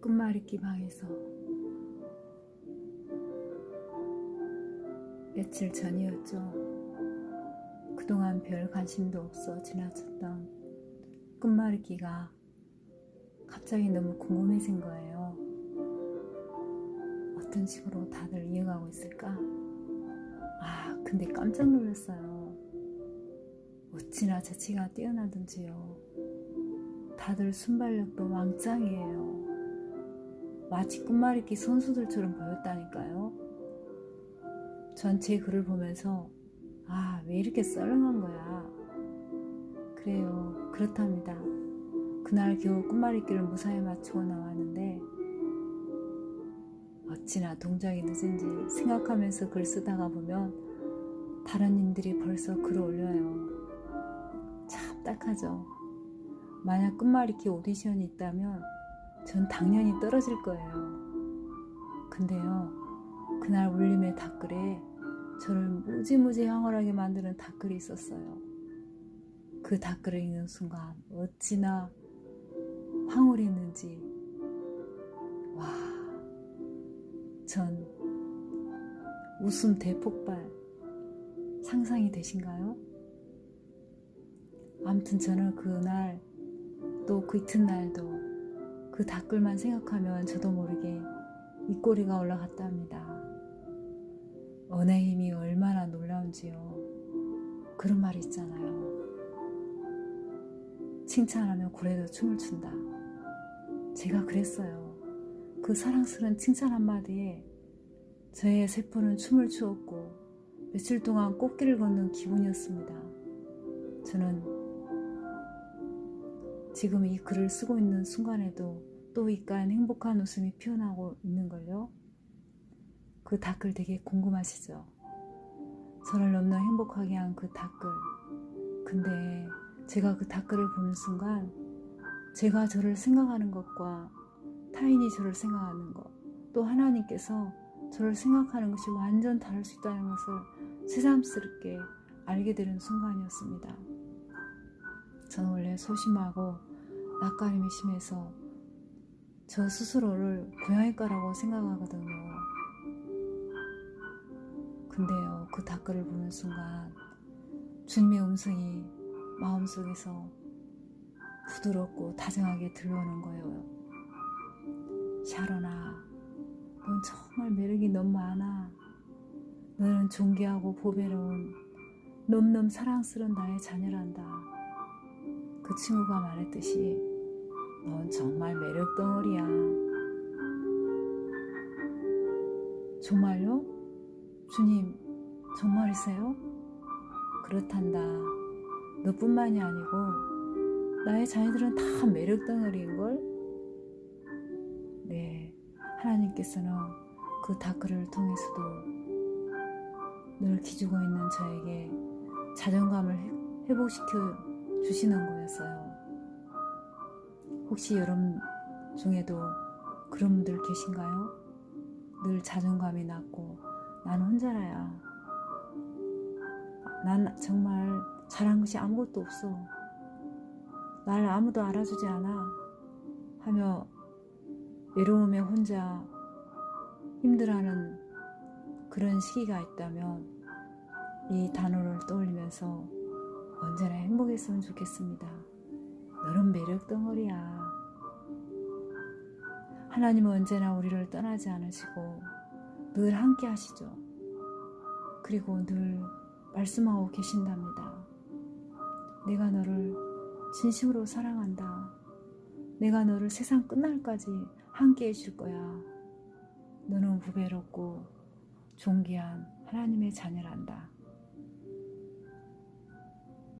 끝말잇기 방에서 며칠 전이었죠. 그동안 별 관심도 없어 지나쳤던 끝말잇기가 갑자기 너무 궁금해진 거예요. 어떤 식으로 다들 이어가고 있을까? 아, 근데 깜짝 놀랐어요. 어찌나 재치가 뛰어나든지요. 다들 순발력도 왕짱이에요. 마치 끝말잇기 선수들처럼 보였다니까요. 전체 글을 보면서 아, 왜 이렇게 썰렁한 거야? 그래요. 그렇답니다. 그날 겨우 끝말잇기를 무사히 마치고 나왔는데 어찌나 동작이 늦은지 생각하면서 글 쓰다가 보면 다른 님들이 벌써 글을 올려요. 참 딱하죠. 만약 끝말잇기 오디션이 있다면 전 당연히 떨어질 거예요. 근데요, 그날 울림의 댓글에 저를 무지무지 황홀하게 만드는 댓글이 있었어요. 그 댓글을 읽는 순간 어찌나 황홀했는지 와, 전 웃음 대폭발 상상이 되신가요? 아무튼 저는 그날 또 그 이튿날도 그 댓글만 생각하면 저도 모르게 입꼬리가 올라갔답니다. 언어의 힘이 얼마나 놀라운지요. 그런 말이 있잖아요. 칭찬하면 고래도 춤을 춘다. 제가 그랬어요. 그 사랑스러운 칭찬 한마디에 저의 세포는 춤을 추었고 며칠 동안 꽃길을 걷는 기분이었습니다. 저는 지금 이 글을 쓰고 있는 순간에도 또 이간 행복한 웃음이 피어나고 있는걸요. 그 댓글 되게 궁금하시죠? 저를 너무나 행복하게 한 그 댓글. 근데 제가 그 댓글을 보는 순간 제가 저를 생각하는 것과 타인이 저를 생각하는 것, 또 하나님께서 저를 생각하는 것이 완전 다를 수 있다는 것을 새삼스럽게 알게 되는 순간이었습니다. 저는 원래 소심하고 낯가림이 심해서 저 스스로를 고양이과라고 생각하거든요. 근데요, 그 댓글을 보는 순간 주님의 음성이 마음속에서 부드럽고 다정하게 들려오는 거예요. 샤론아, 넌 정말 매력이 너무 많아. 너는 존귀하고 보배로운 넘넘 사랑스러운 나의 자녀란다. 그 친구가 말했듯이 덩어리야. 정말요? 주님, 정말이세요? 그렇단다. 너뿐만이 아니고 나의 자녀들은 다 매력 덩어리인걸? 네, 하나님께서는 그 댓글을 통해서도 늘 기죽어 있는 저에게 자존감을 회- 회복시켜 주시는 거였어요. 혹시 여러분 중에도 그런 분들 계신가요? 늘 자존감이 낮고 난 혼자라야. 난 정말 잘한 것이 아무것도 없어. 날 아무도 알아주지 않아. 하며 외로움에 혼자 힘들어하는 그런 시기가 있다면 이 단어를 떠올리면서 언제나 행복했으면 좋겠습니다. 너는 매력 덩어리야. 하나님은 언제나 우리를 떠나지 않으시고 늘 함께 하시죠. 그리고 늘 말씀하고 계신답니다. 내가 너를 진심으로 사랑한다. 내가 너를 세상 끝날까지 함께 해줄 거야. 너는 부배롭고 존귀한 하나님의 자녀란다.